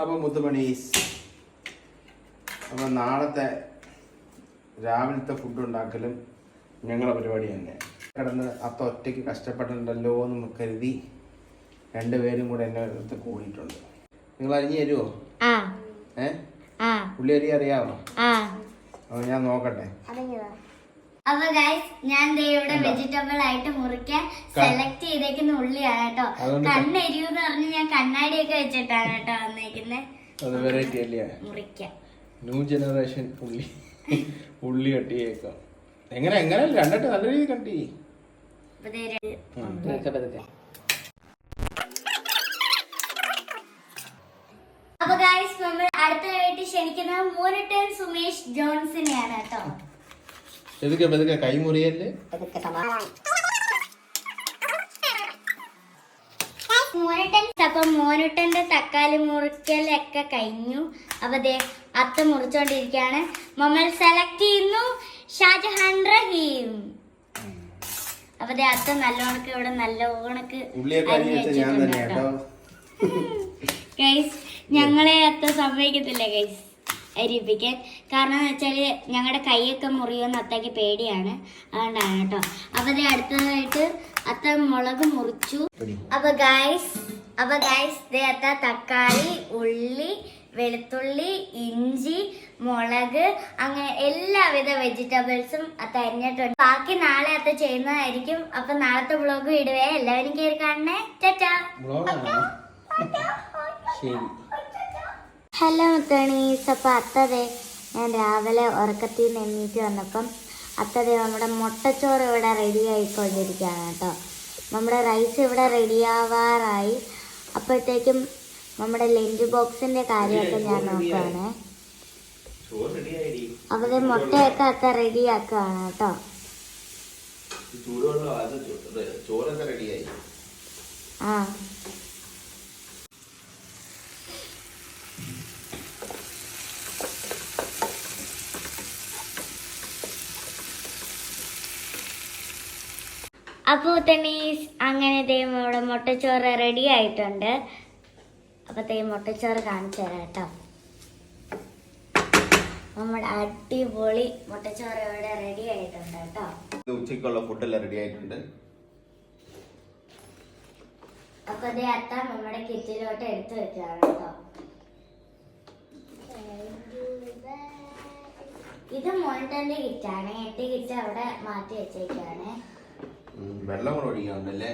അപ്പോൾ മുത്തുമണീസ് അപ്പോൾ നാളത്തെ രാവിലത്തെ ഫുഡ് ഉണ്ടാക്കലും ഞങ്ങളെ പരിപാടി തന്നെ. കിടന്ന് അത്ത ഒറ്റയ്ക്ക് കഷ്ടപ്പെട്ടിട്ടുണ്ടല്ലോ എന്ന് കരുതി രണ്ടുപേരും കൂടെ എന്നെ അടുത്ത് കൂടിയിട്ടുണ്ട്. നിങ്ങൾ അരിഞ്ഞു തരുമോ ആ. ഏ? ആ. പുള്ളി അരി അറിയാമോ ആ. അപ്പോൾ ഞാൻ നോക്കട്ടെ. അപ്പൊ ഗൈസ് ഞാൻ ദേ ഇവിടെ വെജിറ്റബിൾ ആയിട്ട് മുറിക്കാൻ സെലക്ട് ചെയ്തേക്കുന്ന ഉള്ളിയാണ് കേട്ടോ. അതുകൊണ്ട് കണ്ണെരിയൂന്ന് പറഞ്ഞ് ഞാൻ കണ്ണാടിയൊക്കെ വെച്ചിട്ടാണ് കേട്ടോ വന്നേക്കുന്നത് മുറിക്കാൻ. ന്യൂ ജനറേഷൻ ഉള്ളി. ഉള്ളി കട്ടിയേക്കാം. എങ്ങനെ എങ്ങനെ? രണ്ടിട്ട് നല്ല രീതിയിൽ കട്ടി അപ്പൊ ഗായ്സ് ഗൈസ് നമ്മൾ അടുത്തതായിട്ട് ക്ഷണിക്കുന്നത് മോനിട്ടൻ സുമേഷ് ജോൺസിനെയാണ് കേട്ടോ. എതുക്കെ പതുക്കെ കൈ മുറിയല്ലേ മോനുട്ടൻ അപ്പൊ മോനുട്ടന്റെ തക്കാളി മുറിക്കലൊക്കെ കഴിഞ്ഞു. അപ്പൊ ദേ അത്ത മുറിച്ചോണ്ടിരിക്കാണ്. മമ്മൽ സെലക്ട് ചെയ്യുന്നു. ഷാജഹാൻ റഹീം. അപ്പൊ ദേ അത്ത നല്ലോണക്ക് ഇവിടെ നല്ല വെച്ച ഞാൻ തന്നെ കേട്ടോ. ഗൈസ് ഞങ്ങളെ അത്ത സമ്മതിക്കത്തില്ല ഗൈസ് അരിപ്പിക്കാൻ കാരണം എന്ന് വെച്ചാൽ ഞങ്ങളുടെ കൈയൊക്കെ മുറിയുമെന്ന് അത്തയ്ക്ക് പേടിയാണ്. അതുകൊണ്ടാണ് കേട്ടോ. അപ്പം അടുത്തതായിട്ട് അത്ത മുളക് മുറിച്ചു. അപ്പോൾ ഗായ്സ് ഗൈസ് ഗായ്സ് ഗൈസ് ദേ അത്ത തക്കാളി ഉള്ളി വെളുത്തുള്ളി ഇഞ്ചി മുളക് അങ്ങനെ എല്ലാവിധ വെജിറ്റബിൾസും അത്ത അരിഞ്ഞിട്ടുണ്ട്. ബാക്കി നാളെ അത്ത ചെയ്യുന്നതായിരിക്കും. അപ്പൊ നാളത്തെ ബ്ലോഗ് ഇടുവേ. എല്ലാവരും കയറി കാണണേ. ടാറ്റാ. ശരി. ഹലോ മുത്തണീസ് അപ്പം അത്തതേ ഞാൻ രാവിലെ ഉറക്കത്തിൽ നിന്ന് എണ്ണീറ്റ് വന്നപ്പം അത്തതേ നമ്മുടെ മുട്ടച്ചോറ് ഇവിടെ റെഡി ആയിക്കൊണ്ടിരിക്കുകയാണ് കേട്ടോ. നമ്മുടെ റൈസ് ഇവിടെ റെഡിയാവാറായി അപ്പോഴത്തേക്കും നമ്മുടെ ലഞ്ച് ബോക്സിന്റെ കാര്യമൊക്കെ ഞാൻ നോക്കുകയാണ് അപ്പോൾ മുട്ടയൊക്കെ അത്ത റെഡിയാക്കുകയാണ് കേട്ടോ. ആ. അപ്പോൾ തന്നെ അങ്ങനെ നമ്മുടെ മുട്ടച്ചോറ് റെഡി ആയിട്ടുണ്ട്. അപ്പോൾ തേ മുട്ടച്ചോറ് കാണിച്ചു തരാം കേട്ടോ. നമ്മുടെ അടിപൊളി മുട്ടച്ചോറ് ഇവിടെ റെഡി ആയിട്ടുണ്ട് കേട്ടോ. ഉച്ചയ്ക്കുള്ള ഫുഡെല്ലാം റെഡി ആയിട്ടുണ്ട്. അപ്പൊ അതേ അത്ത നമ്മുടെ കിച്ചണിലോട്ട് എടുത്തു വെച്ചാണ് കേട്ടോ. ഇത് മോണിറ്ററിന്റെ കിറ്റാണ് എന്റെ കിറ്റ് അവിടെ മാറ്റി വെച്ചേക്കാണ്. വെള്ളം കൂടെ ഒഴിക്കാനുണ്ടല്ലേ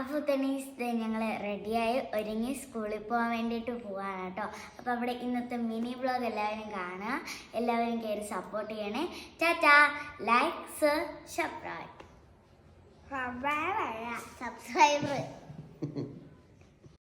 അപ്പോൾ തന്നെ ഞങ്ങൾ റെഡിയായി ഒരുങ്ങി സ്കൂളിൽ പോകാൻ വേണ്ടിയിട്ട് പോവാണ് കേട്ടോ. അപ്പോൾ അവിടെ ഇന്നത്തെ മിനി ബ്ലോഗ് എല്ലാവരും കാണുക. എല്ലാവരും കയറി സപ്പോർട്ട് ചെയ്യണേ. ടാറ്റാ. Like subscribe subscribe